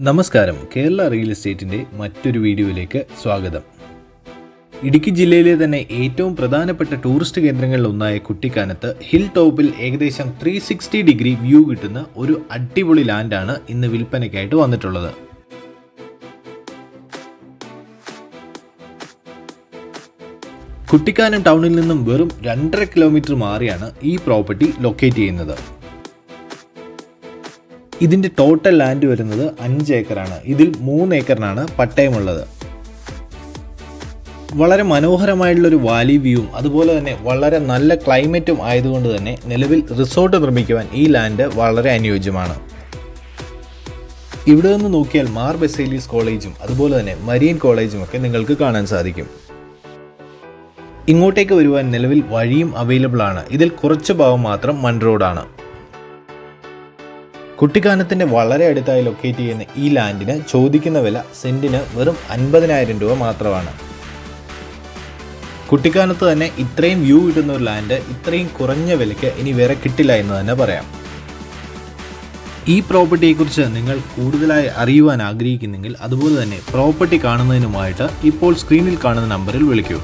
നമസ്കാരം. കേരള റിയൽ എസ്റ്റേറ്റിന്റെ മറ്റൊരു വീഡിയോയിലേക്ക് സ്വാഗതം. ഇടുക്കി ജില്ലയിലെ തന്നെ ഏറ്റവും പ്രധാനപ്പെട്ട ടൂറിസ്റ്റ് കേന്ദ്രങ്ങളിൽ ഒന്നായ കുട്ടിക്കാനത്ത് ഹിൽ ടോപ്പിൽ ഏകദേശം ത്രീ സിക്സ്റ്റി ഡിഗ്രി വ്യൂ കിട്ടുന്ന ഒരു അടിപൊളി ലാൻഡാണ് ഇന്ന് വിൽപ്പനയ്ക്കായിട്ട് വന്നിട്ടുള്ളത്. കുട്ടിക്കാനം ടൗണിൽ നിന്നും വെറും രണ്ടര കിലോമീറ്റർ മാറിയാണ് ഈ പ്രോപ്പർട്ടി ലൊക്കേറ്റ് ചെയ്യുന്നത്. ഇതിന്റെ ടോട്ടൽ ലാൻഡ് വരുന്നത് അഞ്ച് ഏക്കറാണ്. ഇതിൽ മൂന്ന് ഏക്കറിനാണ് പട്ടയമുള്ളത്. വളരെ മനോഹരമായിട്ടുള്ളൊരു വാലി വ്യൂവും അതുപോലെ തന്നെ വളരെ നല്ല ക്ലൈമറ്റും ആയതുകൊണ്ട് തന്നെ നിലവിൽ റിസോർട്ട് നിർമ്മിക്കുവാൻ ഈ ലാൻഡ് വളരെ അനുയോജ്യമാണ്. ഇവിടെ നിന്ന് നോക്കിയാൽ മാർ ബെസേലീസ് കോളേജും അതുപോലെ തന്നെ മരീൻ കോളേജും ഒക്കെ നിങ്ങൾക്ക് കാണാൻ സാധിക്കും. ഇങ്ങോട്ടേക്ക് വരുവാൻ നിലവിൽ വഴിയും അവൈലബിൾ ആണ്. ഇതിൽ കുറച്ച് ഭാഗം മാത്രം മൺ റോഡാണ് കുട്ടിക്കാനത്തിന്റെ വളരെ അടുത്തായി ലൊക്കേറ്റ് ചെയ്യുന്ന ഈ ലാൻഡിന് ചോദിക്കുന്ന വില സെന്റിന് വെറും അൻപതിനായിരം രൂപ മാത്രമാണ്. കുട്ടിക്കാനത്ത് തന്നെ ഇത്രയും വ്യൂ കിട്ടുന്ന ഒരു ലാൻഡ് ഇത്രയും കുറഞ്ഞ വിലയ്ക്ക് ഇനി വേറെ കിട്ടില്ല എന്ന് തന്നെ പറയാം. ഈ പ്രോപ്പർട്ടിയെക്കുറിച്ച് നിങ്ങൾ കൂടുതലായി അറിയുവാൻ ആഗ്രഹിക്കുന്നെങ്കിൽ അതുപോലെ തന്നെ പ്രോപ്പർട്ടി കാണുന്നതിനുമായിട്ട് ഇപ്പോൾ സ്ക്രീനിൽ കാണുന്ന നമ്പറിൽ വിളിക്കൂ.